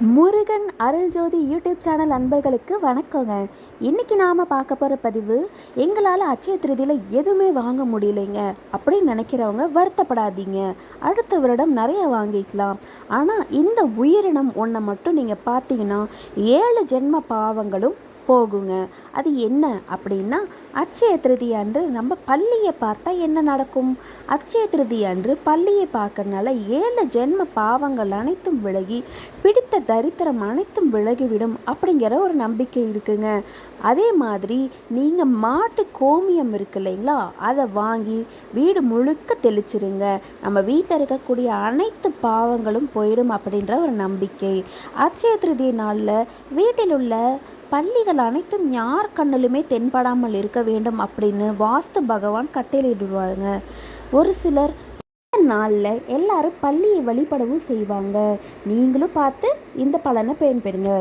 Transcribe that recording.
Murugan Arul Jothi YouTube channel அன்பர்களுக்கு வணக்கங்க. இன்றைக்கி நாம் பார்க்க போகிற பதிவு எங்களால் அச்சய திருதியில் எதுவுமே வாங்க முடியலைங்க. அப்படின்னு நினைக்கிறவங்க வருத்தப்படாதீங்க. அடுத்த வருடம் நிறைய வாங்கிக்கலாம். ஆனால் இந்த உயிரினம் ஒன்றை மட்டும் நீங்கள் பார்த்தீங்கன்னா ஏழு ஜென்ம பாவங்களும் போகுங்க. அது என்ன அப்படின்னா அட்சய திருதி அன்று நம்ம பள்ளியை பார்த்தா என்ன நடக்கும்? அட்சய திருதி அன்று பள்ளியை பார்க்கறனால ஏழு ஜென்ம பாவங்கள் அனைத்தும் விலகி பிடித்த தரித்திரம் அனைத்தும் விலகிவிடும் அப்படிங்கிற ஒரு நம்பிக்கை இருக்குங்க. அதே மாதிரி நீங்கள் மாட்டு கோமியம் இருக்கு இல்லைங்களா? அதை வாங்கி வீடு முழுக்க தெளிச்சிருங்க. நம்ம வீட்டில் இருக்கக்கூடிய அனைத்து பாவங்களும் போயிடும் அப்படின்ற ஒரு நம்பிக்கை. அட்சய திருதி நாளில் வீட்டில் உள்ள பள்ளிகள் அனைத்தும் யார் கண்ணிலுமே தென்படாமல் இருக்க வேண்டும் அப்படின்னு வாஸ்து பகவான் கட்டளையிடுவாங்க ஒரு சிலர் நாளில் எல்லாரும் பள்ளியை வழிபடவும் செய்வாங்க. நீங்களும் பார்த்து இந்த பலனை பயன்பெறுங்க